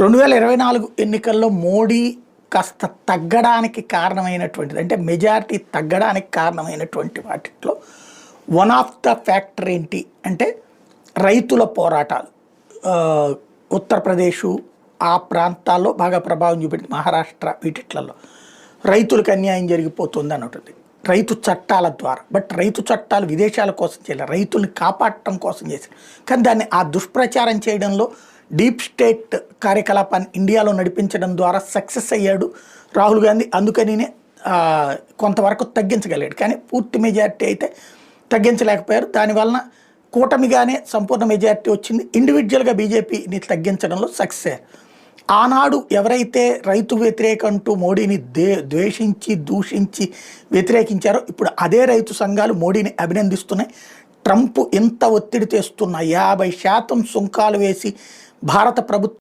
రెండు వేల ఇరవై నాలుగు ఎన్నికల్లో మోడీ కాస్త తగ్గడానికి కారణమైనటువంటిది అంటే మెజారిటీ తగ్గడానికి కారణమైనటువంటి వాటిలో వన్ ఆఫ్ ద ఫ్యాక్టర్ ఏంటి అంటే రైతుల పోరాటాలు. ఉత్తరప్రదేశ్ ఆ ప్రాంతాల్లో బాగా ప్రభావం చూపించింది మహారాష్ట్ర వీటిట్లలో. రైతులకు అన్యాయం జరిగిపోతుంది అని ఉంటుంది రైతు చట్టాల ద్వారా బట్ రైతు చట్టాలు విదేశాల కోసం చేయలేదు రైతుల్ని కాపాడటం కోసం చేశారు. కానీ దాన్ని ఆ దుష్ప్రచారం చేయడంలో డీప్ స్టేట్ కార్యకలాపాన్ని ఇండియాలో నడిపించడం ద్వారా సక్సెస్ అయ్యాడు రాహుల్ గాంధీ. అందుకనినే కొంతవరకు తగ్గించగలిగాడు. కానీ పూర్తి మెజారిటీ అయితే తగ్గించలేకపోయారు. దానివలన కూటమిగానే సంపూర్ణ మెజారిటీ వచ్చింది. ఇండివిజువల్గా బీజేపీని తగ్గించడంలో సక్సెస్ అయ్యారు. ఆనాడు ఎవరైతే రైతు వ్యతిరేక అంటూ మోడీని దే ద్వేషించి దూషించి వ్యతిరేకించారో ఇప్పుడు అదే రైతు సంఘాలు మోడీని అభినందిస్తున్నాయి. ట్రంప్ ఎంత ఒత్తిడి తెస్తున్నా యాభై శాతం సుంకాలు వేసి భారత ప్రభుత్వం